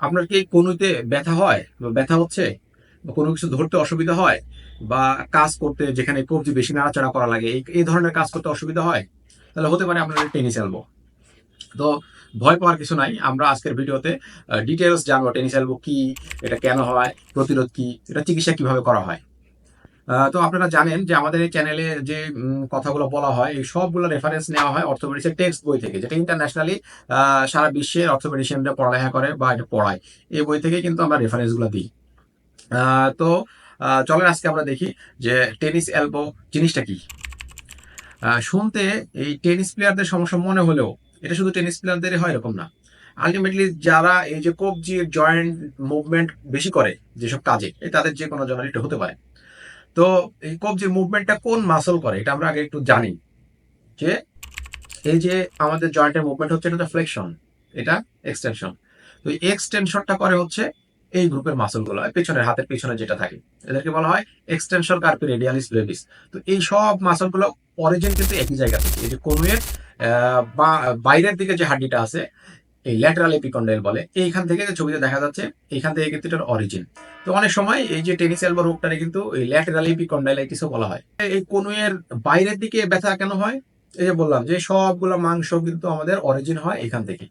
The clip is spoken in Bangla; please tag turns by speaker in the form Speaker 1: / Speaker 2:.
Speaker 1: আপনার কি কোনোতে ব্যথা হয়? বা ব্যথা হচ্ছে? বা কোনো কিছু ধরতে অসুবিধা হয়? বা কাজ করতে যেখানে কবজি বেশি নাড়াচাড়া করা লাগে, এই ধরনের কাজ করতে অসুবিধা হয়? তাহলে হতে পারে আপনার টেনিস এলবো। তো ভয় পাওয়ার কিছু নাই। আমরা আজকের ভিডিওতে ডিটেলস জানব টেনিস এলবো কি, এটা কেন হয়, প্রতিরোধ কি, এটা চিকিৎসা কীভাবে করা হয়। তো আপনারা জানেন যে আমাদের এই চ্যানেলে যে কথাগুলো বলা হয়, এই সবগুলো রেফারেন্স নেওয়া হয় অর্থোপেডিক্সের টেক্সট বই থেকে, যেটা ইন্টারন্যাশনালি সারা বিশ্বে অর্থোপেডিশিয়ানরা পড়ালেখা করে বা এটা পড়ায়। এই বই থেকে কিন্তু আমরা রেফারেন্সগুলো দিই। তো চলেন আজকে আমরা দেখি যে টেনিস এলবো জিনিসটা কি। শুনতে এই টেনিস প্লেয়ারদের সমস্যা মনে হলেও এটা শুধু টেনিস প্লেয়ারদেরই হয় এরকম না। আলটিমেটলি যারা এই যে কবজির জয়েন্ট মুভমেন্ট বেশি করে যেসব কাজে, এই তাদের যে কোনো জনের হতে পারে। তো এই কবজির মুভমেন্টটা কোন মাসল করে, এটা আমরা আগে একটু জানি। যে এই যে আমাদের জয়েন্টের মুভমেন্ট হচ্ছে, এটা ফ্লেকশন এটা এক্সটেনশন তো এক্সটেনশনটা করে হচ্ছে এই গ্রুপের মাসলগুলো পেছনের, হাতের পেছনে যেটা থাকে। এদেরকে বলা হয় এক্সটেনশন কার্পি রেডিয়ালিস ব্রেভিস তো এই সব মাসলগুলো অরিজিন কিন্তু একই জায়গা থেকে। এই যে কনুয়ের বাইরের দিকে যে হাড্ডিটা আছে এই ল্যাটারাল এপিকন্ডাইল বলে, এইখান থেকে যে ছবিতে দেখা যাচ্ছে, এইখান থেকে কিন্তু এটার অরিজিন তো অনেক সময় এই যে টেনিস এলবো রোগটারে কিন্তু এই ল্যাটারাল এপিকন্ডাইলাইটিসও বলা হয়। এই কনুয়ের বাইরের দিকে ব্যথা কেন হয়? এই যে বললাম যে সবগুলো মাংস কিন্তু আমাদের অরিজিন হয় এখান থেকে।